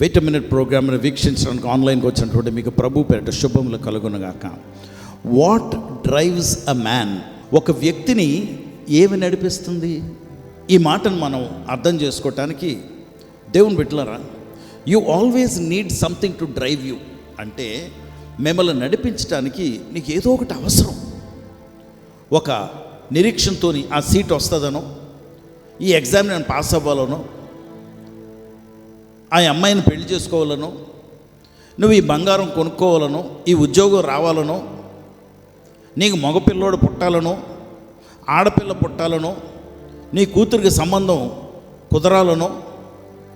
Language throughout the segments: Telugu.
వెయిట్ మినిట్ ప్రోగ్రామ్ని వీక్షించడానికి ఆన్లైన్కి వచ్చినటువంటి మీకు ప్రభు పేరిట శుభములు కలుగునగాక. వాట్ డ్రైవ్స్ అ మ్యాన్ ఒక వ్యక్తిని ఏమి నడిపిస్తుంది? ఈ మాటను మనం అర్థం చేసుకోవటానికి దేవుని బిడ్డలారా you always need something to drive you అంటే మిమ్మల్ని నడిపించడానికి నీకు ఏదో ఒకటి అవసరం. ఒక నిరీక్షణతో ఆ సీట్ వస్తుందనో ఈ ఎగ్జామ్ నేను పాస్ అవ్వాలనో ఆ అమ్మాయిని పెళ్ళి చేసుకోవాలనో నువ్వు ఈ బంగారం కొనుక్కోవాలనో ఈ ఉద్యోగం రావాలనో నీకు మగపిల్లోడు పుట్టాలనో ఆడపిల్ల పుట్టాలనో నీ కూతురికి సంబంధం కుదరాలనో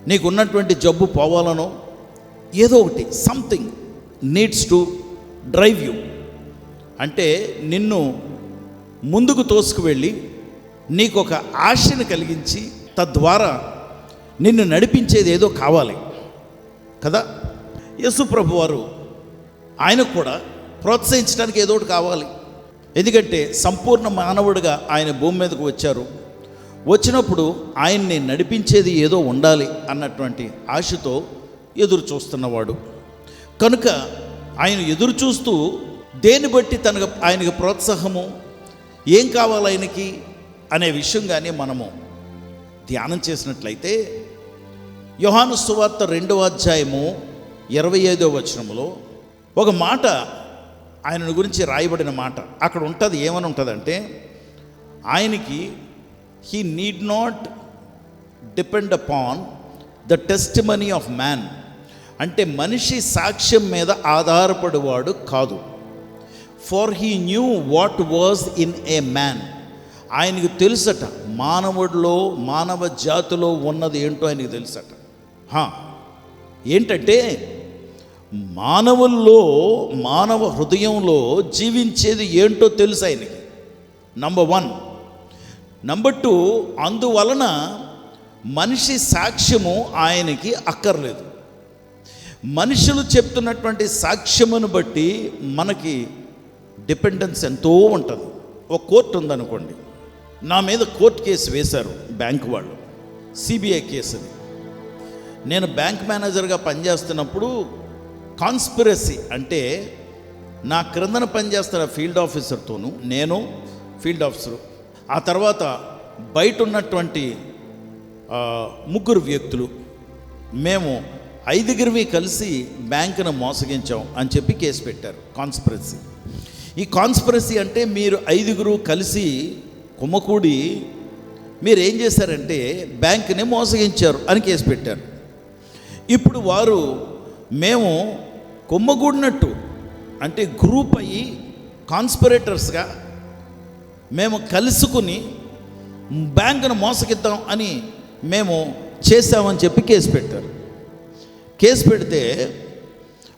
నీకున్నటువంటి జబ్బు పోవాలనో ఏదో ఒకటి something needs to drive you అంటే నిన్ను ముందుకు తోసుకువెళ్ళి నీకు ఒక ఆశను కలిగించి తద్వారా నిన్ను నడిపించేది ఏదో కావాలి. కదా? యేసు ప్రభు వారు ఆయనకు కూడా ప్రోత్సహించడానికి ఏదో ఒకటి కావాలి. ఎందుకంటే సంపూర్ణ మానవుడిగా ఆయన భూమి మీదకు వచ్చారు. వచ్చినప్పుడు ఆయన్ని నడిపించేది ఏదో ఉండాలి అన్నటువంటి ఆశతో ఎదురు చూస్తున్నవాడు. కనుక ఆయన ఎదురు చూస్తూ దేన్ని బట్టి తనకు ఆయనకు ప్రోత్సాహము ఏం కావాలి ఆయనకి అనే విషయం కానీ మనము ధ్యానం చేసినట్లయితే యోహాను సువార్త రెండవ అధ్యాయము ఇరవై ఐదో వచనములో ఒక మాట ఆయన గురించి రాయబడిన మాట. అక్కడ ఉంటుంది ఏమని ఉంటుందంటే ఆయనకి he need not depend upon the testimony of man అంటే మనిషి సాక్ష్యం మీద ఆధారపడేవాడు కాదు. For he knew what was in a man ఆయనకు తెలుసట మానవుడిలో మానవ జాతిలో ఉన్నది ఏంటో ఆయనకు తెలుసట. ఏంటంటే మానవుల్లో మానవ హృదయంలో జీవించేది ఏంటో తెలుసు ఆయనకి? నంబర్ వన్ నంబర్ టూ అందువలన మనిషి సాక్ష్యము ఆయనకి అక్కర్లేదు. మనుషులు చెప్తున్నటువంటి సాక్ష్యమును బట్టి మనకి డిపెండెన్స్ ఎంతో ఉంటుంది. ఒక కోర్టు ఉందనుకోండి. నా మీద కోర్టు కేసు వేశారు బ్యాంకు వాళ్ళు. సిబిఐ కేసు అది నేను బ్యాంక్ మేనేజర్గా పనిచేస్తున్నప్పుడు కాన్స్పిరసీ అంటే నా క్రిందన పనిచేస్తున్న ఫీల్డ్ ఆఫీసర్తోనూ నేను ఫీల్డ్ ఆఫీసరు ఆ తర్వాత బయట ఉన్నటువంటి ముగ్గురు వ్యక్తులు మేము ఐదుగురివి కలిసి బ్యాంకును మోసగించాం అని చెప్పి కేసు పెట్టారు కాన్స్పిరసీ. ఈ కాన్స్పిరసీ అంటే మీరు ఐదుగురు కలిసి కుమ్మకూడి మీరు ఏం చేశారంటే బ్యాంకుని మోసగించారు అని కేసు పెట్టారు. ఇప్పుడు వారు మేము కొమ్మగూడినట్టు అంటే గ్రూప్ అయ్యి కాన్స్పిరేటర్స్గా మేము కలుసుకుని బ్యాంకును మోసగిద్దాం అని మేము చేశామని చెప్పి కేసు పెట్టారు. కేసు పెడితే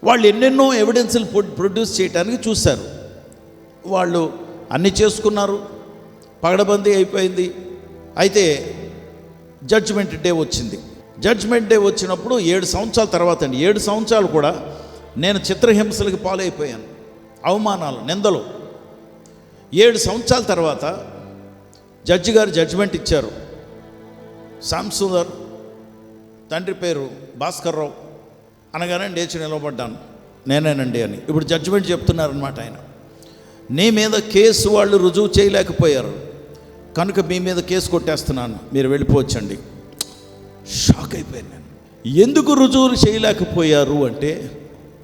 వాళ్ళు ఎన్నెన్నో ఎవిడెన్స్లు ప్రొడ్యూస్ చేయడానికి చూశారు. వాళ్ళు అన్ని చేసుకున్నారు పగడబందీ అయిపోయింది. అయితే జడ్జిమెంట్ డే వచ్చింది. జడ్జ్మెంట్ డే వచ్చినప్పుడు ఏడు సంవత్సరాల తర్వాత అండి ఏడు సంవత్సరాలు కూడా నేను చిత్రహింసలకు పాలైపోయాను. అవమానాలు నిందలు. ఏడు సంవత్సరాల తర్వాత జడ్జి గారు జడ్జిమెంట్ ఇచ్చారు. సాంసుదర్ తండ్రి పేరు భాస్కర్ రావు అనగానే లేచి నిలబడ్డాను. నేనేనండి అని. ఇప్పుడు జడ్జిమెంట్ చెప్తున్నారనమాట ఆయన. నీ మీద కేసు వాళ్ళు రుజువు చేయలేకపోయారు. కనుక మీ మీద కేసు కొట్టేస్తున్నాను. మీరు వెళ్ళిపోవచ్చండి. షాక్ అయిపోయాను నేను. ఎందుకు రుజువులు చేయలేకపోయారు అంటే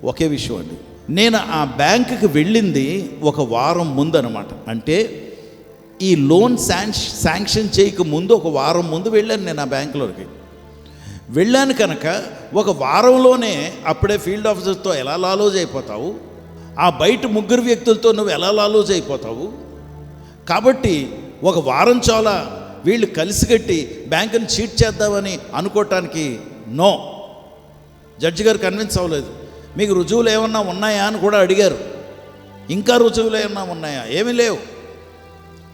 ఒకే విషయం అండి. నేను ఆ బ్యాంకుకి వెళ్ళింది ఒక వారం ముందు అనమాట అంటే ఈ లోన్ శాంక్ష శాంక్షన్ చేయక ముందు ఒక వారం ముందు వెళ్ళాను నేను ఆ బ్యాంకులోకి. వెళ్ళాను కనుక ఒక వారంలోనే అప్పుడే ఫీల్డ్ ఆఫీసర్తో ఎలా లాలోజ్ అయిపోతావు? ఆ బయట ముగ్గురు వ్యక్తులతో నువ్వు ఎలా లాలోజ్ అయిపోతావు? కాబట్టి ఒక వారం చాలా వీళ్ళు కలిసిగట్టి బ్యాంకుని చీట్ చేద్దామని అనుకోవటానికి నో. జడ్జి గారు కన్విన్స్ అవ్వలేదు. మీకు రుజువులు ఏమన్నా ఉన్నాయా అని కూడా అడిగారు. ఇంకా రుజువులు ఏమన్నా ఉన్నాయా? ఏమీ లేవు.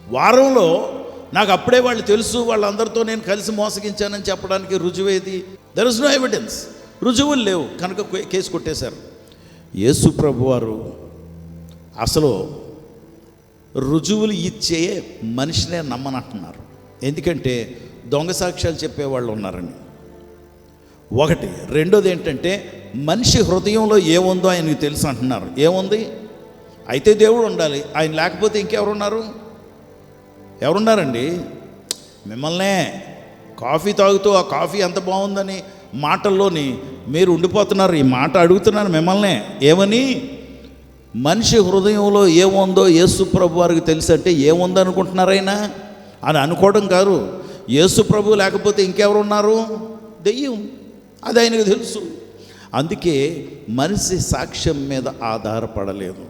వారంలో నాకు అప్పుడే వాళ్ళు తెలుసు వాళ్ళందరితో నేను కలిసి మోసగించానని చెప్పడానికి రుజువేది దర్ ఇస్ నో ఎవిడెన్స్ రుజువులు లేవు. కనుక కేసు కొట్టేశారు. యేసు ప్రభు వారు అసలు రుజువులు ఇచ్చే మనిషినే నమ్మనంటున్నారు. ఎందుకంటే దొంగ సాక్ష్యాలు చెప్పేవాళ్ళు ఉన్నారని ఒకటి రెండోది ఏంటంటే మనిషి హృదయంలో ఏముందో ఆయనకు తెలుసు అంటున్నారు. ఏముంది? అయితే దేవుడు ఉండాలి. ఆయన లేకపోతే ఇంకెవరున్నారు? ఎవరున్నారండి? మిమ్మల్నే కాఫీ తాగుతూ ఆ కాఫీ ఎంత బాగుందని మాటల్లోని మీరు ఉండిపోతున్నారు. ఈ మాట అడుగుతున్నాను మిమ్మల్నే. ఏమని? మనిషి హృదయంలో ఏముందో యేసు ప్రభు వారికి తెలుసు అంటే ఏముందో అనుకుంటున్నారైనా అని అనుకోవడం కాదు. యేసు ప్రభు లేకపోతే ఇంకెవరు ఉన్నారు దెయ్యం. అది ఆయనకు తెలుసు. అందుకే మనిషి సాక్ష్యం మీద ఆధారపడలేదు.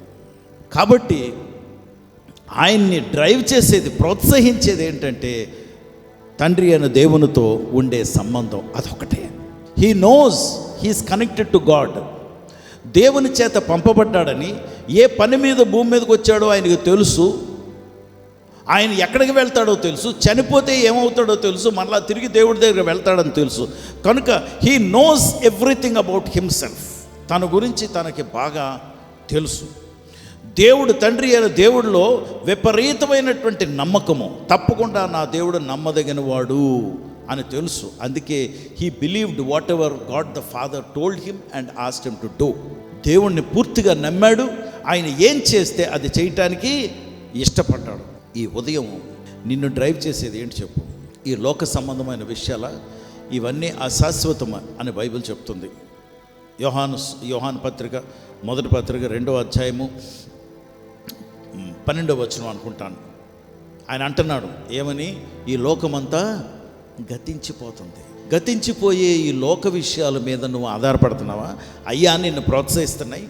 కాబట్టి ఆయన్ని డ్రైవ్ చేసేది ప్రోత్సహించేది ఏంటంటే తండ్రి అయిన దేవునితో ఉండే సంబంధం అదొకటే he knows he's connected to God దేవుని చేత పంపబడ్డాడని ఏ పని మీద భూమి మీదకి వచ్చాడో ఆయనకు తెలుసు. ఆయన ఎక్కడికి వెళ్తాడో తెలుసు. చనిపోతే ఏమవుతాడో తెలుసు. మళ్ళా తిరిగి దేవుడి దగ్గర వెళ్తాడని తెలుసు. కనుక he knows everything about himself తన గురించి తనకి బాగా తెలుసు. దేవుడు తండ్రి అయిన దేవుడిలో విపరీతమైనటువంటి నమ్మకము. తప్పకుండా నా దేవుడు నమ్మదగిన వాడు అని తెలుసు. అందుకే he believed whatever God the father told him and asked him to do దేవుణ్ణి పూర్తిగా నమ్మాడు. ఆయన ఏం చేస్తే అది చేయటానికి ఇష్టపడ్డాడు. ఈ ఉదయం నిన్ను డ్రైవ్ చేసేది ఏంటి చెప్పు? ఈ లోక సంబంధమైన విషయాల ఇవన్నీ అశాశ్వతం అని బైబిల్ చెప్తుంది. యోహాను యోహాన్ పత్రిక మొదటి పత్రిక రెండవ అధ్యాయము పన్నెండవ వచనం అనుకుంటాను. ఆయన అంటున్నాడు ఏమని? ఈ లోకమంతా గతించిపోతుంది. గతించిపోయే ఈ లోక విషయాల మీద నువ్వు ఆధారపడుతున్నావా? అయ్యా నిన్ను ప్రోత్సహిస్తున్నాయి.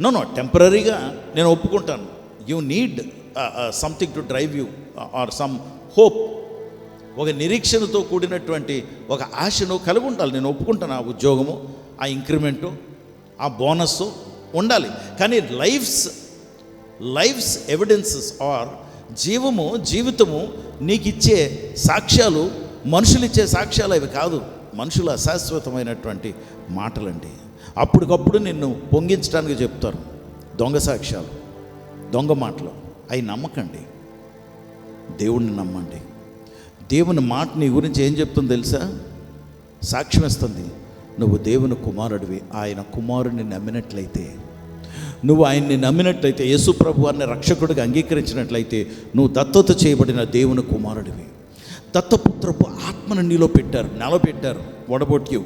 నో నో టెంపరీగా నేను ఒప్పుకుంటాను. You need something to drive you or some hope ఒక నిరీక్షణతో కూడినటువంటి ఒక ఆశను కలిగి ఉండాలి. నేను ఒప్పుకుంటాను ఆ ఉద్యోగము ఆ ఇంక్రిమెంటు ఆ బోనస్ ఉండాలి. కానీ లైఫ్స్ లైఫ్స్ ఎవిడెన్సెస్ ఆర్ జీవము జీవితము నీకు ఇచ్చే సాక్ష్యాలు మనుషులు ఇచ్చే సాక్ష్యాలు అవి కాదు. మనుషుల అశాశ్వతమైనటువంటి మాటలండి. అప్పటికప్పుడు నిన్ను పొంగించడానికి చెప్తారు దొంగ సాక్ష్యాలు దొంగ మాటలు. అవి నమ్మకండి. దేవుణ్ణి నమ్మండి. దేవుని మాట నీ గురించి ఏం చెప్తుందో తెలుసా? సాక్ష్యం ఇస్తుంది. నువ్వు దేవుని కుమారుడివి. ఆయన కుమారుడిని నమ్మినట్లయితే నువ్వు ఆయన్ని నమ్మినట్లయితే యేసు ప్రభు రక్షకుడికి రక్షకుడిగా అంగీకరించినట్లయితే నువ్వు దత్తత చేయబడిన దేవుని కుమారుడివి. దత్తపుత్రపు ఆత్మను నీలో పెట్టారు నెల పెట్టారు. వడబొట్యు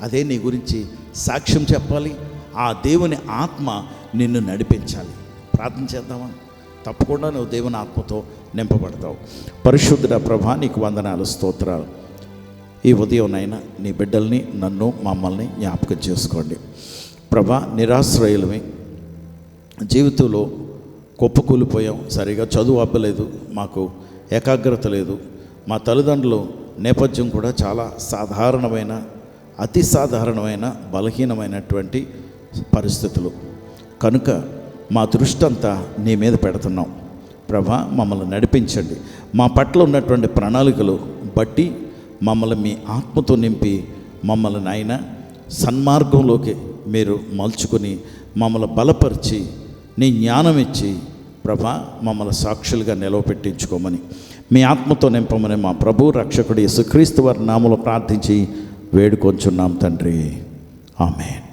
అదే నీ గురించి సాక్ష్యం చెప్పాలి. ఆ దేవుని ఆత్మ నిన్ను నడిపించాలి. ప్రార్థన చేద్దామా? తప్పకుండా నువ్వు దేవుని ఆత్మతో నింపబడతావు. పరిశుద్ధుడ ప్రభా నీకు వందనాలు స్తోత్రాలు. ఈ ఉదయంనైనా నీ బిడ్డల్ని నన్ను మమ్మల్ని జ్ఞాపకం చేసుకోండి. ప్రభా నిరాశ్రయులమే. జీవితంలో కొప్పుకూలిపోయాం. సరిగా చదువు అవ్వలేదు మాకు ఏకాగ్రత లేదు. మా తల్లిదండ్రులు నేపథ్యం కూడా చాలా సాధారణమైన అతి సాధారణమైన బలహీనమైనటువంటి పరిస్థితులు. కనుక మా దృష్టి అంతా నీ మీద పెడుతున్నాం. ప్రభా మమ్మల్ని నడిపించండి. మా పట్ల ఉన్నటువంటి ప్రణాళికలు బట్టి మమ్మల్ని మీ ఆత్మతో నింపి మమ్మల్ని నాయన సన్మార్గంలోకి మీరు మలుచుకొని మమ్మల్ని బలపరిచి నీ జ్ఞానం ఇచ్చి ప్రభా మమ్మల్ని సాక్షులుగా నిలవపెట్టించుకోమని మీ ఆత్మతో నింపమని మా ప్రభు రక్షకుడు యేసుక్రీస్తు వారి నామలో ప్రార్థించి వేడుకొంచున్నాం తండ్రి. ఆమెన్.